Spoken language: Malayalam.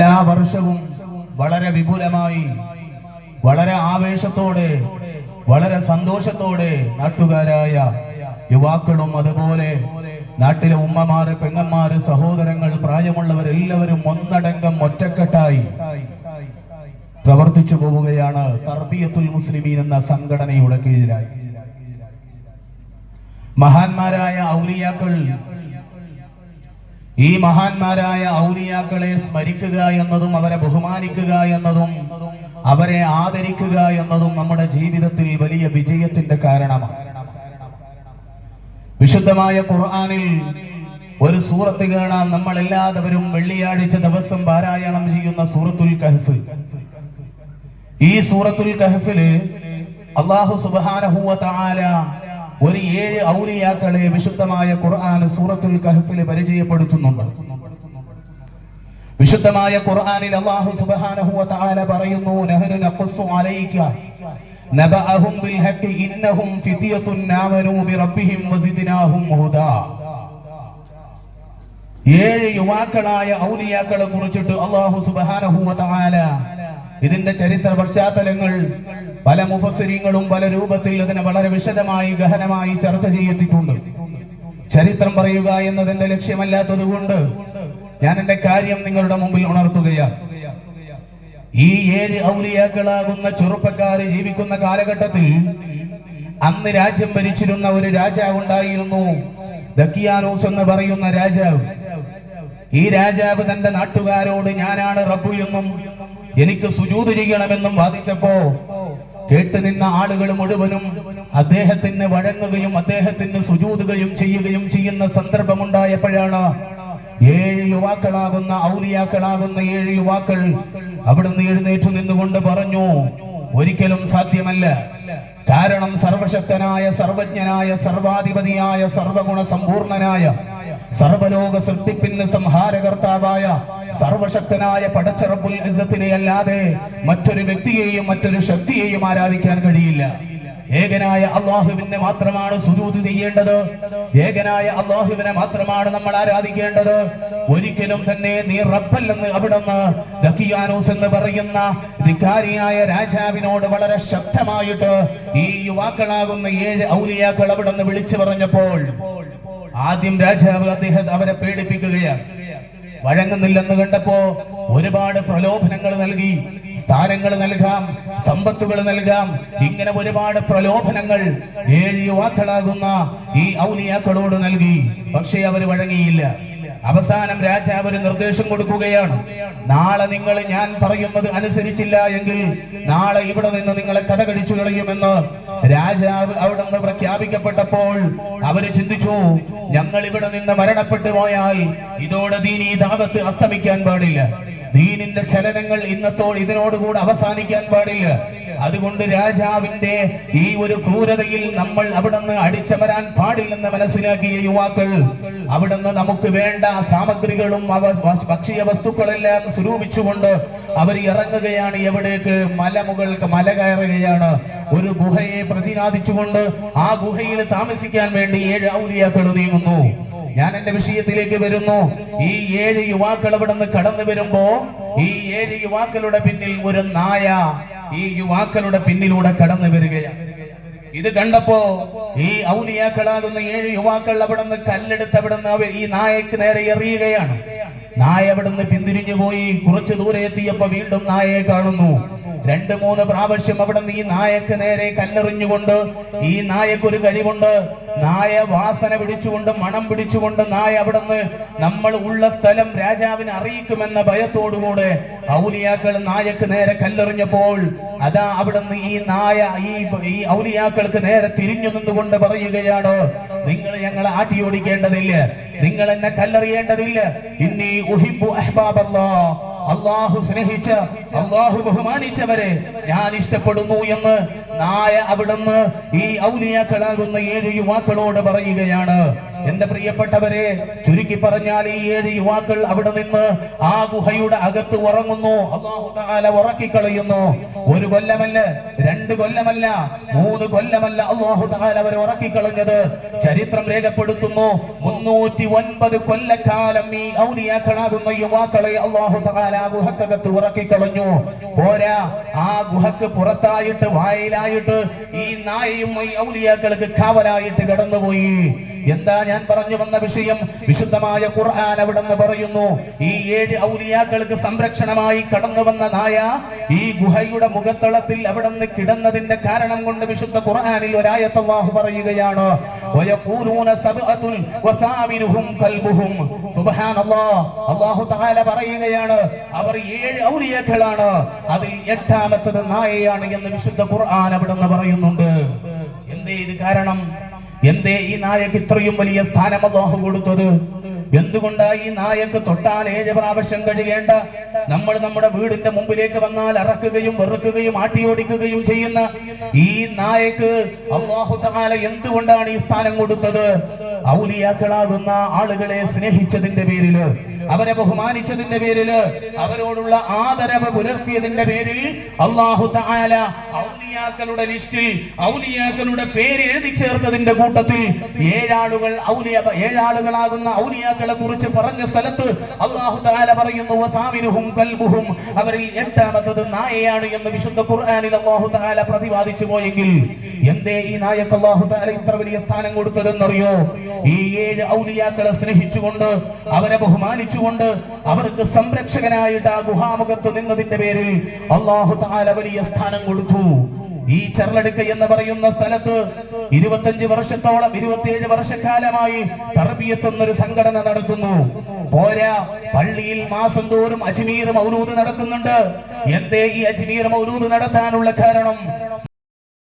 എല്ലാ വർഷവും വളരെ വിപുലമായി വളരെ ആവേശത്തോടെ വളരെ സന്തോഷത്തോടെ നാട്ടുകാരായ യുവാക്കളും അതുപോലെ നാട്ടിലെ ഉമ്മമാര് പെങ്ങന്മാര് സഹോദരങ്ങൾ പ്രായമുള്ളവർ എല്ലാവരും ഒന്നടങ്കം ഒറ്റക്കെട്ടായി പ്രവർത്തിച്ചു പോവുകയാണ് തർബിയത്തുൽ മുസ്ലിമീൻ എന്ന സംഘടനയുടെ കീഴിലായി. മഹാന്മാരായ ഔലിയാക്കൾ ഈ മഹാന്മാരായ ഔലിയാക്കളെ സ്മരിക്കുക എന്നതും അവരെ ബഹുമാനിക്കുക എന്നതും അവരെ ആദരിക്കുക എന്നതും നമ്മുടെ ജീവിതത്തിൽ വലിയ വിജയത്തിന്റെ കാരണമാണ്. വിശുദ്ധമായ ഖുർആാനിൽ ഒരു സൂറത്ത് കാണാം. നമ്മൾ എല്ലാവരും വെള്ളിയാഴ്ച ദിവസം പാരായണം ചെയ്യുന്ന സൂറത്തുൽ കഹഫ്. ഈ സൂറത്തുൽ കഹഫിൽ അള്ളാഹു സുബ്ഹാനഹു വ തആല ഒരു ഏഴ് ഔലിയാക്കളെ വിശുദ്ധമായ ഖുർആൻ സൂറത്തുൽ കഹഫിൽ പരിചയപ്പെടുത്തുന്നുണ്ട്. വിശുദ്ധമായ ഖുർആനിൽ അല്ലാഹു സുബ്ഹാനഹു വ തആല പറയുന്നു നഹ്നു നഖസ്സു അലൈക നബഅഹും ബിൽ ഹഖ് ഇന്നഹും ഫിതിയത്തുൻ ആമനൂ ബിറബ്ബിഹിം വസിദ്നാഹും ഹുദാ. ഏഴ് യുവാക്കളായ ഔലിയാക്കളെ കുറിച്ചിട്ട് അല്ലാഹു സുബ്ഹാനഹു വ തആല ഇതിന്റെ ചരിത്ര പശ്ചാത്തലങ്ങൾ പല മുഫസരിങ്ങളും പല രൂപത്തിൽ അതിനെ വളരെ വിശദമായി ഗഹനമായി ചർച്ച ചെയ്തിട്ടുണ്ട് ചരിത്രം പറയുക എന്നതിന്റെ ലക്ഷ്യമല്ലാത്തത് കൊണ്ട് ഞാൻ എന്റെ കാര്യം നിങ്ങളുടെ മുമ്പിൽ ഉണർത്തുകയാണ്. ഈ ഏഴ് ഔലിയാക്കളാകുന്ന ചെറുപ്പക്കാര് ജീവിക്കുന്ന കാലഘട്ടത്തിൽ അന്ന് രാജ്യം ഭരിച്ചിരുന്ന ഒരു രാജാവ് ഉണ്ടായിരുന്നു. ദക്കിയാനോസ് എന്ന് പറയുന്ന രാജാവ്. ഈ രാജാവ് തന്റെ നാട്ടുകാരോട് ഞാനാണ് റബ്ബു എന്നും എനിക്ക് സുജൂത് ചെയ്യണമെന്നും വാദിച്ചപ്പോ കേട്ടു നിന്ന ആളുകൾ മുഴുവനും അദ്ദേഹത്തിന് വഴങ്ങുകയും അദ്ദേഹത്തിന് സുജൂതുകയും ചെയ്യുകയും ചെയ്യുന്ന സന്ദർഭമുണ്ടായപ്പോഴാണ് ഏഴ് യുവാക്കളാകുന്ന ഔലിയാക്കളാകുന്ന ഏഴ് യുവാക്കൾ അവിടുന്ന് എഴുന്നേറ്റു നിന്നുകൊണ്ട് പറഞ്ഞു ഒരിക്കലും സാധ്യമല്ല. കാരണം സർവശക്തനായ സർവജ്ഞനായ സർവാധിപതിയായ സർവഗുണ സമ്പൂർണനായ സർവലോക സൃഷ്ടിപ്പിന് സംഹാരകർത്താവായ സർവശക്തനായ പടച്ചറപ്പുൽ ഇസ്സത്തിനെ അല്ലാതെ മറ്റൊരു വ്യക്തിയെയും മറ്റൊരു ശക്തിയെയും ആരാധിക്കാൻ കഴിയില്ല. ഏകനായ അള്ളാഹുവിനെ മാത്രമാണ് സുജൂത് ചെയ്യേണ്ടത്. ഏകനായ അള്ളാഹുവിനെ മാത്രമാണ് നമ്മൾ ആരാധിക്കേണ്ടത്. ഒരിക്കലും തന്നെ നീ റബ്ബല്ലെന്ന് അവിടുന്ന് ദക്കിയാനൂസ് എന്ന് പറയുന്ന ധിക്കാരിയായ രാജാവിനോട് വളരെ ശക്തമായിട്ട് ഈ യുവാക്കളാകുന്ന ഏഴ് ഔലിയാക്കൾ അവിടുന്ന് വിളിച്ചു പറഞ്ഞപ്പോൾ ആദ്യം രാജാവ് അദ്ദേഹം അവരെ പേടിപ്പിക്കുകയാണ്. വഴങ്ങുന്നില്ലെന്ന് കണ്ടപ്പോ ഒരുപാട് പ്രലോഭനങ്ങൾ നൽകി സ്ഥാനങ്ങൾ നൽകാം സമ്പത്തുകൾ നൽകാം. ഇങ്ങനെ ഒരുപാട് പ്രലോഭനങ്ങൾ ഏഴ് യുവാക്കളാകുന്ന ഈ ഔലിയാക്കളോട് നൽകി. പക്ഷേ അവർ വഴങ്ങിയില്ല. അവസാനം രാജാവ് ഒരു നിർദ്ദേശം കൊടുക്കുകയാണ്. നാളെ നിങ്ങൾ ഞാൻ പറയുന്നത് അനുസരിച്ചില്ല എങ്കിൽ നാളെ ഇവിടെ നിന്ന് നിങ്ങളെ കഥകടിച്ചു കളയുമെന്ന് രാജാവ് അവിടെ നിന്ന് പ്രഖ്യാപിക്കപ്പെട്ടപ്പോൾ അവർ ചിന്തിച്ചു ഞങ്ങൾ ഇവിടെ നിന്ന് മരണപ്പെട്ടു പോയാൽ ഇതോടെ ദീനി ദാവത്ത് അസ്തമിക്കാൻ പാടില്ല. ദീനിന്റെ ചലനങ്ങൾ ഇന്നത്തോട് ഇതിനോടുകൂടെ അവസാനിക്കാൻ പാടില്ല. അതുകൊണ്ട് രാജാവിന്റെ ഈ ഒരു ക്രൂരതയിൽ നമ്മൾ അവിടുന്ന് അടിച്ചമരാൻ പാടില്ലെന്ന് മനസ്സിലാക്കിയ യുവാക്കൾ അവിടുന്ന് നമുക്ക് വേണ്ട സാമഗ്രികളും ഭക്ഷ്യ വസ്തുക്കളെല്ലാം സ്വരൂപിച്ചുകൊണ്ട് അവർ ഇറങ്ങുകയാണ് എവിടേക്ക്? മലമുകൾക്ക് മല കയറുകയാണ്. ഒരു ഗുഹയെ പ്രതിനാദിച്ചുകൊണ്ട് ആ ഗുഹയിൽ താമസിക്കാൻ വേണ്ടി ഏഴ് ഔലിയാക്കൾ നീങ്ങുന്നു. ഞാൻ എന്റെ വിഷയത്തിലേക്ക് വരുന്നു. ഈ ഏഴ് യുവാക്കൾ ഇവിടെ നിന്ന് കടന്നു വരുമ്പോ ഈ ഏഴ് യുവാക്കളുടെ പിന്നിൽ ഒരു നായ ഈ യുവാക്കളുടെ പിന്നിലൂടെ കടന്നു വരികയാണ്. ഇത് കണ്ടപ്പോ ഈ ഔലിയാക്കളാകുന്ന ഏഴ് യുവാക്കൾ അവിടെ നിന്ന് കല്ലെടുത്ത് അവിടെ നിന്ന് ഈ നായക്ക് നേരെ എറിയുകയാണ്. നായ അവിടെ നിന്ന് പിന്തിരിഞ്ഞു പോയി. കുറച്ചു ദൂരെ എത്തിയപ്പോ വീണ്ടും നായയെ കാണുന്നു. രണ്ട് മൂന്ന് പ്രാവശ്യം അവിടെ ഈ നായക്ക് നേരെ കല്ലെറിഞ്ഞുകൊണ്ട് ഈ നായക്ക് ഒരു കഴിവുണ്ട്. നായ വാസന പിടിച്ചുകൊണ്ട് മണം പിടിച്ചുകൊണ്ട് നായ അവിടെ നിന്ന് നമ്മൾ ഉള്ള സ്ഥലം രാജാവിനെ അറിയിക്കുമെന്ന ഭയത്തോടുകൂടെ ഔലിയാക്കൾ നായക്ക് നേരെ കല്ലെറിഞ്ഞപ്പോൾ അതാ അവിടെ നിന്ന് ഈ നായ ഈ ഈ ഔലിയാക്കൾക്ക് നേരെ തിരിഞ്ഞു നിന്നുകൊണ്ട് പറയുകയാണ് നിങ്ങൾ ഞങ്ങളെ ആട്ടിയോടിക്കേണ്ടതില്ല നിങ്ങൾ എന്നെ കല്ലെറിയേണ്ടതില്ല. ഇന്നീ ഉഹിബു അഹ്ബാബല്ലാ അള്ളാഹു സ്നേഹിച്ച അള്ളാഹു ബഹുമാനിച്ചവരെ ഞാൻ ഇഷ്ടപ്പെടുന്നു എന്ന് നായ അവിടുന്ന് ഈ ഔലിയാക്കളാകുന്ന ഏഴ് യുവാക്കളോട് പറയുകയാണ്. എന്റെ പ്രിയപ്പെട്ടവരെ ചുരുക്കി പറഞ്ഞാൽ ഈ ഏഴ് യുവാക്കൾ അവിടെ നിന്ന് ആ ഗുഹയുടെ അകത്ത് ഉറങ്ങുന്നു. അള്ളാഹു താല ഉറക്കിക്കളയുന്നു. ഒരു കൊല്ലമല്ല രണ്ട് കൊല്ലമല്ല മൂന്ന് കൊല്ലമല്ല അള്ളാഹു അവർ ഉറക്കിക്കളഞ്ഞത്. ചരിത്രം രേഖപ്പെടുത്തുന്നു. മുന്നൂറ്റി ഒൻപത് കൊല്ലക്കാലം ഈ ഔലിയാക്കളാകുന്ന യുവാക്കളെ അള്ളാഹു താല ആ ഗുഹക്കകത്ത് ഉറക്കിക്കളഞ്ഞു. പോരാ ആ ഗുഹക്ക് പുറത്തായിട്ട് വായിലായിട്ട് ഈ നായയും ഔലിയാക്കൾക്ക് കാവലായിട്ട് കടന്നുപോയി. എന്താ ഞാൻ പറഞ്ഞു വന്ന വിഷയം? വിശുദ്ധമായ ഖുർആൻ അവിടെന്ന് പറയുന്നു ഈ ഏഴ് ഔലിയാക്കൾക്ക് സംരക്ഷണമായി കടന്നു വന്ന നായ ഈ ഗുഹയുടെ മുഖത്തളത്തിൽ അവിടെന്ന് കിടന്നതിന്റെ കാരണം കൊണ്ട് വിശുദ്ധ ഖുർആനിൽ ഒരായത്ത് അല്ലാഹു പറയുകയാണ് പറയുകയാണ് അവർ ഏഴ് ഔലിയാക്കളാണ് അതിൽ എട്ടാമത്തത് നായയാണ് എന്ന് വിശുദ്ധ ഖുർആൻ അവിടെന്ന് പറയുന്നുണ്ട്. എന്തേ ഇത് കാരണം? എന്തേ ഈ നായക്ക് ഇത്രയും വലിയ സ്ഥാനം അള്ളാഹു കൊടുത്തത്? എന്തുകൊണ്ടാ ഈ നായക്ക് തൊട്ടാൽ ഏഴ് പ്രാവശ്യം കഴിയേണ്ട? നമ്മൾ നമ്മുടെ വീടിന്റെ മുമ്പിലേക്ക് വന്നാൽ അറക്കുകയും വെറുക്കുകയും ആട്ടിയോടിക്കുകയും ചെയ്യുന്ന ഈ നായക്ക് അള്ളാഹു തമാല എന്തുകൊണ്ടാണ് ഈ സ്ഥാനം കൊടുത്തത്? ഔലിയാക്കളാകുന്ന ആളുകളെ സ്നേഹിച്ചതിന്റെ പേരിൽ. അവരെ ബഹുമാനിച്ചതിന്റെ പേരിൽ അവരോടുള്ള ആദരവ് പുലർത്തിയതിന്റെ പേരിൽ അള്ളാഹു തആല ഔലിയാക്കളുടെ ലിസ്റ്റിൽ ഔലിയാക്കളുടെ പേര് എഴുതി ചേർത്തതിന്റെ കൂട്ടത്തിൽ ഏഴാളുകൾ ഔലിയ ഏഴാളുകളാകുന്ന ഔലിയാക്കളെ കുറിച്ച് പറഞ്ഞ സ്ഥലത്ത് അള്ളാഹു തആല പറയുന്നു വതാമിനുഹും കൽബുഹും അവരിൽ എട്ടാമത്തത് നായയാണ് എന്ന് വിശുദ്ധ ഖുർആനിൽ അള്ളാഹു തആല പ്രതിപാദിച്ചു പോയെങ്കിൽ എന്തേ ഈ നായക്ക് അള്ളാഹു തആല ഇത്ര വലിയ സ്ഥാനം കൊടുത്തതെന്നറിയോ? ഈ ഏഴ് ഔലിയാക്കളെ സ്നേഹിച്ചുകൊണ്ട് അവരെ ബഹുമാനിച്ചുകൊണ്ട് അവർക്ക് സംരക്ഷകനായിട്ട് ആ ഗുഹാമുഖത്ത് നിന്നതിന്റെ പേരിൽ അള്ളാഹു താല വലിയ സ്ഥാനം കൊടുത്തു. ഈ ചെറലടുക്ക എന്ന് പറയുന്ന സ്ഥലത്ത് ഇരുപത്തഞ്ച് വർഷത്തോളം ഇരുപത്തിയേഴ് വർഷക്കാലമായി തർബിയത്ത് എന്നൊരു സംഘടന നടത്തുന്നു. പോരാ പള്ളിയിൽ മാസം തോറും അജ്മീർ മൗലൂദ് നടത്തുന്നുണ്ട് എന്തേ ഈ അജ്മീർ മൗലൂദ് നടത്താനുള്ള കാരണം?